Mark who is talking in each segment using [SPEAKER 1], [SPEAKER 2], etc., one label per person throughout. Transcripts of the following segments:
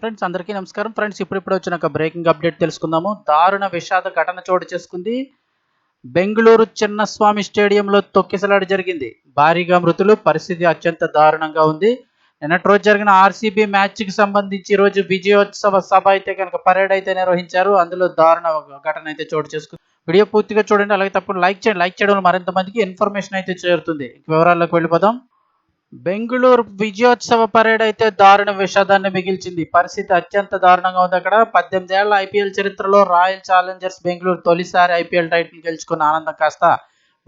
[SPEAKER 1] Friends అందరికీ నమస్కారం. Friends ఇప్పుడిప్పుడు వచ్చిన ఒక బ్రేకింగ్ అప్డేట్ తెలుసుకుందాము. దారుణ విషాద ఘటన చోటు చేసుకుంది. బెంగళూరు చిన్నస్వామి స్టేడియంలో తొక్కిసలాట జరిగింది. భారీగా మృతులు. పరిస్థితి అత్యంత దారుణంగా ఉంది. నిన్నటి రోజు జరిగిన ఆర్సీబీ మ్యాచ్కి సంబంధించి రోజు విజయోత్సవ సభ అయితే కనుక పరేడ్ అయితే నిర్వహించారు. అందులో దారుణ ఒక ఘటన అయితే చోటు చేసుకుంది. వీడియో పూర్తిగా చూడండి. అలాగే తప్పకుండా లైక్ చేయండి. లైక్ చేయడం మరింత మందికి ఇన్ఫర్మేషన్ అయితే చేరుతుంది. వివరాల్లోకి వెళ్ళిపోదాం. బెంగళూరు విజయోత్సవ పరేడ్ అయితే దారుణ విషాదాన్ని మిగిల్చింది. పరిస్థితి అత్యంత దారుణంగా ఉంది అక్కడ. పద్దెనిమిది ఏళ్ళ ఐపీఎల్ చరిత్రలో రాయల్ ఛాలెంజర్స్ బెంగళూరు తొలిసారి ఐపీఎల్ టైటిల్ గెలుచుకున్న ఆనందం కాస్త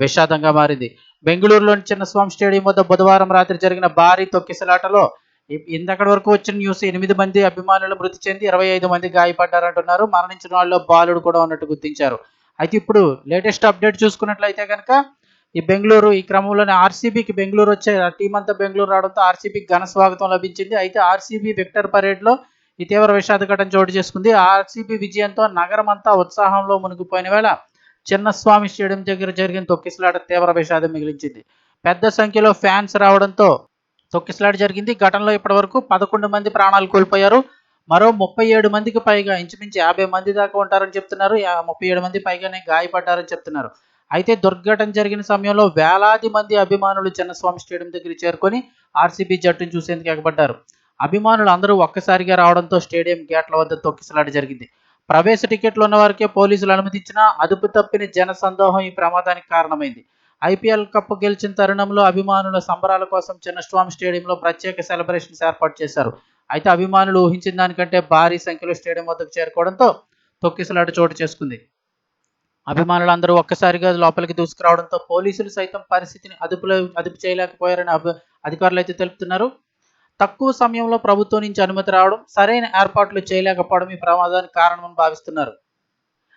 [SPEAKER 1] విషాదంగా మారింది. బెంగళూరులోని చిన్నస్వామి స్టేడియం వద్ద బుధవారం రాత్రి జరిగిన భారీ తొక్కిసలాటలో ఇ- ఇందక్కడి వరకు వచ్చిన న్యూస్ ఎనిమిది మంది అభిమానులు మృతి చెంది ఇరవై ఐదు మంది గాయపడ్డారంటున్నారు. మరణించిన వాళ్ళలో బాలుడు కూడా ఉన్నట్టు గుర్తించారు. అయితే ఇప్పుడు లేటెస్ట్ అప్డేట్ చూసుకున్నట్లయితే కనుక ఈ బెంగళూరు ఈ క్రమంలోనే ఆర్సీబీకి బెంగళూరు వచ్చే టీం అంతా బెంగళూరు రావడంతో ఆర్సీబీకి ఘన స్వాగతం లభించింది. అయితే ఆర్సీబీ విక్టర్ పరేడ్లో ఈ తీవ్ర విషాద ఘటన చోటు చేసుకుంది. ఆర్సీబీ విజయంతో నగరం అంతా ఉత్సాహంలో మునిగిపోయిన వేళ చిన్నస్వామి స్టేడియం దగ్గర జరిగిన తొక్కిసలాట తీవ్ర విషాదం మిగిలించింది. పెద్ద సంఖ్యలో ఫ్యాన్స్ రావడంతో తొక్కిసలాట జరిగింది. ఘటనలో ఇప్పటివరకు పదకొండు మంది ప్రాణాలు కోల్పోయారు. మరో ముప్పై ఏడు మందికి పైగా ఇంచుమించు యాభై మంది దాకా ఉంటారని చెప్తున్నారు. ముప్పై ఏడు మంది పైగానే గాయపడ్డారని చెప్తున్నారు. అయితే దుర్ఘటన జరిగిన సమయంలో వేలాది మంది అభిమానులు చిన్నస్వామి స్టేడియం దగ్గర చేరుకొని ఆర్సీబీ జట్టును చూసేందుకు ఎగబడ్డారు. అభిమానులు అందరూ ఒక్కసారిగా రావడంతో స్టేడియం గేట్ల వద్ద తొక్కిసలాట జరిగింది. ప్రవేశ టికెట్లు ఉన్న వారికే పోలీసులు అనుమతించినా అదుపు తప్పిన జన సందోహం ఈ ప్రమాదానికి కారణమైంది. ఐపీఎల్ కప్ గెలిచిన తరుణంలో అభిమానుల సంబరాల కోసం చిన్నస్వామి స్టేడియంలో ప్రత్యేక సెలబ్రేషన్స్ ఏర్పాటు చేశారు. అయితే అభిమానులు ఊహించిన దానికంటే భారీ సంఖ్యలో స్టేడియం వద్దకు చేరుకోవడంతో తొక్కిసలాట చోటు చేసుకుంది. అభిమానులందరూ ఒక్కసారిగా లోపలికి దూసుకురావడంతో పోలీసులు సైతం పరిస్థితిని అదుపులో అదుపు చేయలేకపోయారని అభి అధికారులు అయితే తెలుపుతున్నారు. తక్కువ సమయంలో ప్రభుత్వం నుంచి అనుమతి రావడం సరైన ఏర్పాట్లు చేయలేకపోవడం ఈ ప్రమాదానికి కారణమని భావిస్తున్నారు.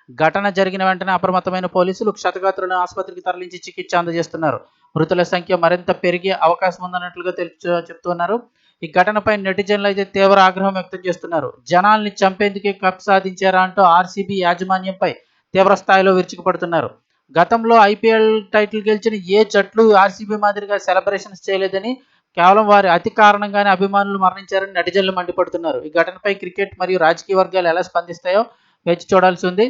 [SPEAKER 1] ఘటన జరిగిన వెంటనే అప్రమత్తమైన పోలీసులు క్షతగాత్రులను ఆసుపత్రికి తరలించి చికిత్స అందజేస్తున్నారు. మృతుల సంఖ్య మరింత పెరిగే అవకాశం ఉందన్నట్లుగా తెలుపు చెప్తున్నారు. ఈ ఘటనపై నెటిజన్లు అయితే తీవ్ర ఆగ్రహం వ్యక్తం చేస్తున్నారు. జనాల్ని చంపేందుకే కప్ సాధించారా అంటూ ఆర్సీబీ యాజమాన్యంపై తీవ్ర స్థాయిలో విరుచుకుపడుతున్నారు. గతంలో ఐపీఎల్ టైటిల్ గెలిచిన ఏ జట్లు ఆర్సీబీ మాదిరిగా సెలబ్రేషన్స్ చేయలేదని కేవలం వారి అతి కారణంగానే అభిమానులు మరణించారని నటిజన్లు మండిపడుతున్నారు. ఈ ఘటనపై క్రికెట్ మరియు రాజకీయ వర్గాలు ఎలా స్పందిస్తాయో వేచి చూడాల్సి ఉంది.